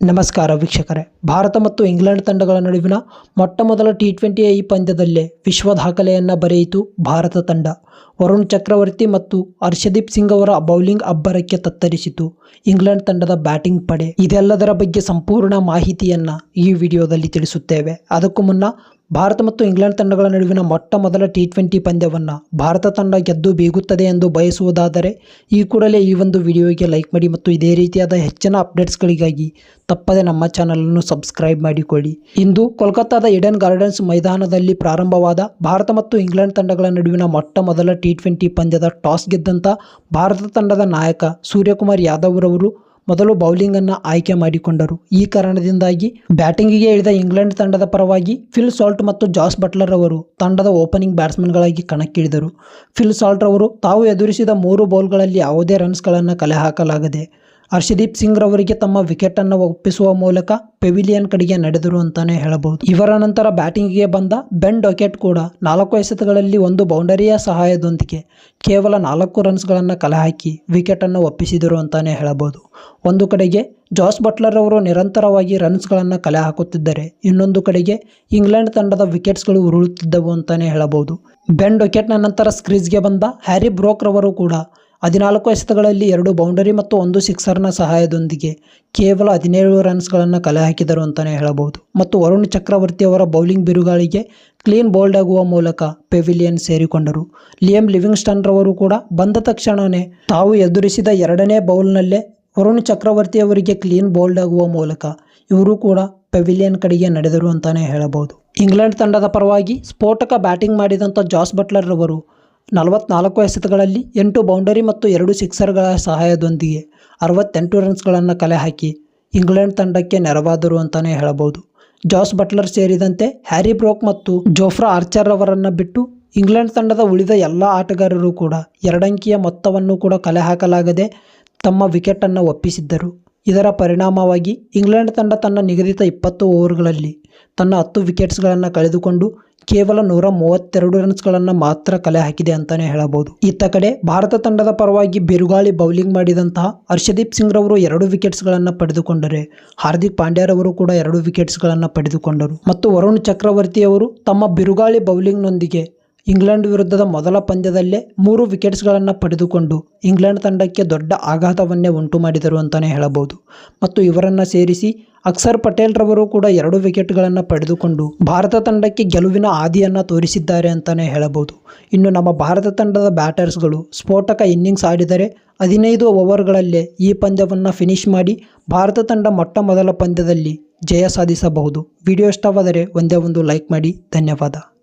ನಮಸ್ಕಾರ ವೀಕ್ಷಕರೇ. ಭಾರತ ಮತ್ತು ಇಂಗ್ಲೆಂಡ್ ತಂಡಗಳ ನಡುವಿನ ಮೊಟ್ಟ ಮೊದಲ ಟಿ ಟ್ವೆಂಟಿ ಐ ಪಂದ್ಯದಲ್ಲೇ ವಿಶ್ವ ದಾಖಲೆಯನ್ನು ಬರೆಯಿತು ಭಾರತ ತಂಡ. ವರುಣ್ ಚಕ್ರವರ್ತಿ ಮತ್ತು ಹರ್ಷದೀಪ್ ಸಿಂಗ್ ಅವರ ಬೌಲಿಂಗ್ ಅಬ್ಬರಕ್ಕೆ ತತ್ತರಿಸಿತು ಇಂಗ್ಲೆಂಡ್ ತಂಡದ ಬ್ಯಾಟಿಂಗ್ ಪಡೆ. ಇದೆಲ್ಲದರ ಬಗ್ಗೆ ಸಂಪೂರ್ಣ ಮಾಹಿತಿಯನ್ನು ಈ ವಿಡಿಯೋದಲ್ಲಿ ತಿಳಿಸುತ್ತೇವೆ. ಅದಕ್ಕೂ ಮುನ್ನ ಭಾರತ ಮತ್ತು ಇಂಗ್ಲೆಂಡ್ ತಂಡಗಳ ನಡುವಿನ ಮೊಟ್ಟ ಮೊದಲ ಟಿ ಟ್ವೆಂಟಿ ಪಂದ್ಯವನ್ನು ಭಾರತ ತಂಡ ಗೆದ್ದು ಬೀಗುತ್ತದೆ ಎಂದು ಬಯಸುವುದಾದರೆ ಈ ಕೂಡಲೇ ಈ ಒಂದು ವಿಡಿಯೋಗೆ ಲೈಕ್ ಮಾಡಿ ಮತ್ತು ಇದೇ ರೀತಿಯಾದ ಹೆಚ್ಚಿನ ಅಪ್ಡೇಟ್ಸ್ಗಳಿಗಾಗಿ ತಪ್ಪದೆ ನಮ್ಮ ಚಾನಲನ್ನು ಸಬ್ಸ್ಕ್ರೈಬ್ ಮಾಡಿಕೊಳ್ಳಿ. ಇಂದು ಕೋಲ್ಕತ್ತಾದ ಇಡನ್ ಗಾರ್ಡನ್ಸ್ ಮೈದಾನದಲ್ಲಿ ಪ್ರಾರಂಭವಾದ ಭಾರತ ಮತ್ತು ಇಂಗ್ಲೆಂಡ್ ತಂಡಗಳ ನಡುವಿನ ಮೊಟ್ಟ ಮೊದಲ ಟಿ ಟ್ವೆಂಟಿ ಪಂದ್ಯದ ಟಾಸ್ ಗೆದ್ದಂಥ ಭಾರತ ತಂಡದ ನಾಯಕ ಸೂರ್ಯಕುಮಾರ್ ಯಾದವ್ ರವರು ಮೊದಲು ಬೌಲಿಂಗನ್ನು ಆಯ್ಕೆ ಮಾಡಿಕೊಂಡರು. ಈ ಕಾರಣದಿಂದಾಗಿ ಬ್ಯಾಟಿಂಗಿಗೆ ಇಳಿದ ಇಂಗ್ಲೆಂಡ್ ತಂಡದ ಪರವಾಗಿ ಫಿಲ್ ಸಾಲ್ಟ್ ಮತ್ತು ಜಾಸ್ ಬಟ್ಲರ್ ಅವರು ತಂಡದ ಓಪನಿಂಗ್ ಬ್ಯಾಟ್ಸ್ಮನ್ಗಳಾಗಿ ಕಣಕ್ಕಿಳಿದರು. ಫಿಲ್ ಸಾಲ್ಟ್ ಅವರು ತಾವು ಎದುರಿಸಿದ ಮೂರು ಬೌಲ್ಗಳಲ್ಲಿ ಯಾವುದೇ ರನ್ಸ್ಗಳನ್ನು ಕಲೆ ಹಾಕಲಾಗದೆ ಹರ್ಷದೀಪ್ ಸಿಂಗ್ ರವರಿಗೆ ತಮ್ಮ ವಿಕೆಟ್ ಅನ್ನು ಒಪ್ಪಿಸುವ ಮೂಲಕ ಪೆವಿಲಿಯನ್ ಕಡೆಗೆ ನಡೆದರು ಅಂತಾನೆ ಹೇಳಬಹುದು. ಇವರ ನಂತರ ಬ್ಯಾಟಿಂಗ್ಗೆ ಬಂದ ಬೆನ್ ಡೊಕೆಟ್ ಕೂಡ ನಾಲ್ಕು ಎಸೆತಗಳಲ್ಲಿ ಒಂದು ಬೌಂಡರಿಯ ಸಹಾಯದೊಂದಿಗೆ ಕೇವಲ ನಾಲ್ಕು ರನ್ಸ್ಗಳನ್ನು ಕಲೆ ಹಾಕಿ ವಿಕೆಟನ್ನು ಒಪ್ಪಿಸಿದರು ಅಂತಾನೆ ಹೇಳಬಹುದು. ಒಂದು ಕಡೆಗೆ ಜಾಸ್ ಬಟ್ಲರ್ ಅವರು ನಿರಂತರವಾಗಿ ರನ್ಸ್ಗಳನ್ನು ಕಲೆ ಹಾಕುತ್ತಿದ್ದರೆ ಇನ್ನೊಂದು ಕಡೆಗೆ ಇಂಗ್ಲೆಂಡ್ ತಂಡದ ವಿಕೆಟ್ಸ್ಗಳು ಉರುಳುತ್ತಿದ್ದವು ಅಂತಾನೆ ಹೇಳಬಹುದು. ಬೆನ್ ಡೊಕೆಟ್ನ ನಂತರ ಸ್ಕ್ರೀಸ್ಗೆ ಬಂದ ಹ್ಯಾರಿ ಬ್ರೋಕ್ ರವರು ಕೂಡ ಹದಿನಾಲ್ಕು ಎಸೆತಗಳಲ್ಲಿ ಎರಡು ಬೌಂಡರಿ ಮತ್ತು ಒಂದು ಸಿಕ್ಸರ್ನ ಸಹಾಯದೊಂದಿಗೆ ಕೇವಲ ಹದಿನೇಳು ರನ್ಸ್ಗಳನ್ನು ಕಲೆ ಹಾಕಿದರು ಅಂತಲೇ ಹೇಳಬಹುದು. ಮತ್ತು ವರುಣ್ ಚಕ್ರವರ್ತಿ ಅವರ ಬೌಲಿಂಗ್ ಬಿರುಗಾಳಿಗೆ ಕ್ಲೀನ್ ಬೌಲ್ಡ್ ಆಗುವ ಮೂಲಕ ಪೆವಿಲಿಯನ್ ಸೇರಿಕೊಂಡರು. ಲಿಯಂ ಲಿವಿಂಗ್ಸ್ಟನ್ ರವರು ಕೂಡ ಬಂದ ತಕ್ಷಣವೇ ತಾವು ಎದುರಿಸಿದ ಎರಡನೇ ಬೌಲ್ನಲ್ಲೇ ವರುಣ್ ಚಕ್ರವರ್ತಿ ಅವರಿಗೆ ಕ್ಲೀನ್ ಬೌಲ್ಡ್ ಆಗುವ ಮೂಲಕ ಇವರು ಕೂಡ ಪೆವಿಲಿಯನ್ ಕಡೆಗೆ ನಡೆದರು ಅಂತಲೇ ಹೇಳಬಹುದು. ಇಂಗ್ಲೆಂಡ್ ತಂಡದ ಪರವಾಗಿ ಸ್ಫೋಟಕ ಬ್ಯಾಟಿಂಗ್ ಮಾಡಿದಂಥ ಜಾಸ್ ಬಟ್ಲರ್ ರವರು ನಲವತ್ನಾಲ್ಕು ಎಸೆತಗಳಲ್ಲಿ ಎಂಟು ಬೌಂಡರಿ ಮತ್ತು ಎರಡು ಸಿಕ್ಸರ್ಗಳ ಸಹಾಯದೊಂದಿಗೆ ಅರವತ್ತೆಂಟು ರನ್ಸ್ಗಳನ್ನು ಕಲೆ ಹಾಕಿ ಇಂಗ್ಲೆಂಡ್ ತಂಡಕ್ಕೆ ನೆರವಾದರು ಅಂತಲೇ ಹೇಳಬಹುದು. ಜಾಸ್ ಬಟ್ಲರ್ ಸೇರಿದಂತೆ ಹ್ಯಾರಿ ಬ್ರೋಕ್ ಮತ್ತು ಜೋಫ್ರಾ ಆರ್ಚರ್ ಅವರನ್ನು ಬಿಟ್ಟು ಇಂಗ್ಲೆಂಡ್ ತಂಡದ ಉಳಿದ ಎಲ್ಲ ಆಟಗಾರರು ಕೂಡ ಎರಡಂಕಿಯ ಮೊತ್ತವನ್ನು ಕೂಡ ಕಲೆ ಹಾಕಲಾಗದೆ ತಮ್ಮ ವಿಕೆಟನ್ನು ಒಪ್ಪಿಸಿದ್ದರು. ಇದರ ಪರಿಣಾಮವಾಗಿ ಇಂಗ್ಲೆಂಡ್ ತಂಡ ತನ್ನ ನಿಗದಿತ ಇಪ್ಪತ್ತು ಓವರ್ಗಳಲ್ಲಿ ತನ್ನ ಹತ್ತು ವಿಕೆಟ್ಸ್ಗಳನ್ನು ಕಳೆದುಕೊಂಡು ಕೇವಲ ನೂರ ಮೂವತ್ತೆರಡು ರನ್ಸ್ಗಳನ್ನು ಮಾತ್ರ ಕಲೆ ಹಾಕಿದೆ ಅಂತಾನೆ ಹೇಳಬಹುದು. ಇತ್ತ ಕಡೆ ಭಾರತ ತಂಡದ ಪರವಾಗಿ ಬಿರುಗಾಳಿ ಬೌಲಿಂಗ್ ಮಾಡಿದಂತಹ ಹರ್ಷದೀಪ್ ಸಿಂಗ್ ರವರು ಎರಡು ವಿಕೆಟ್ಸ್ಗಳನ್ನು ಪಡೆದುಕೊಂಡರೆ, ಹಾರ್ದಿಕ್ ಪಾಂಡ್ಯರವರು ಕೂಡ ಎರಡು ವಿಕೆಟ್ಸ್ಗಳನ್ನು ಪಡೆದುಕೊಂಡರು. ಮತ್ತು ವರುಣ್ ಚಕ್ರವರ್ತಿ ಅವರು ತಮ್ಮ ಬಿರುಗಾಳಿ ಬೌಲಿಂಗ್ನೊಂದಿಗೆ ಇಂಗ್ಲೆಂಡ್ ವಿರುದ್ಧದ ಮೊದಲ ಪಂದ್ಯದಲ್ಲೇ ಮೂರು ವಿಕೆಟ್ಸ್ಗಳನ್ನು ಪಡೆದುಕೊಂಡು ಇಂಗ್ಲೆಂಡ್ ತಂಡಕ್ಕೆ ದೊಡ್ಡ ಆಘಾತವನ್ನೇ ಉಂಟು ಮಾಡಿದರು ಅಂತಲೇ ಹೇಳಬಹುದು. ಮತ್ತು ಇವರನ್ನು ಸೇರಿಸಿ ಅಕ್ಷರ್ ಪಟೇಲ್ ರವರು ಕೂಡ ಎರಡು ವಿಕೆಟ್ಗಳನ್ನು ಪಡೆದುಕೊಂಡು ಭಾರತ ತಂಡಕ್ಕೆ ಗೆಲುವಿನ ಹಾದಿಯನ್ನು ತೋರಿಸಿದ್ದಾರೆ ಅಂತಲೇ ಹೇಳಬಹುದು. ಇನ್ನು ನಮ್ಮ ಭಾರತ ತಂಡದ ಬ್ಯಾಟರ್ಸ್ಗಳು ಸ್ಫೋಟಕ ಇನ್ನಿಂಗ್ಸ್ ಆಡಿದರೆ ಹದಿನೈದು ಓವರ್ಗಳಲ್ಲೇ ಈ ಪಂದ್ಯವನ್ನು ಫಿನಿಶ್ ಮಾಡಿ ಭಾರತ ತಂಡ ಮೊಟ್ಟ ಮೊದಲ ಪಂದ್ಯದಲ್ಲಿ ಜಯ ಸಾಧಿಸಬಹುದು. ವಿಡಿಯೋ ಇಷ್ಟವಾದರೆ ಒಂದೇ ಒಂದು ಲೈಕ್ ಮಾಡಿ. ಧನ್ಯವಾದ.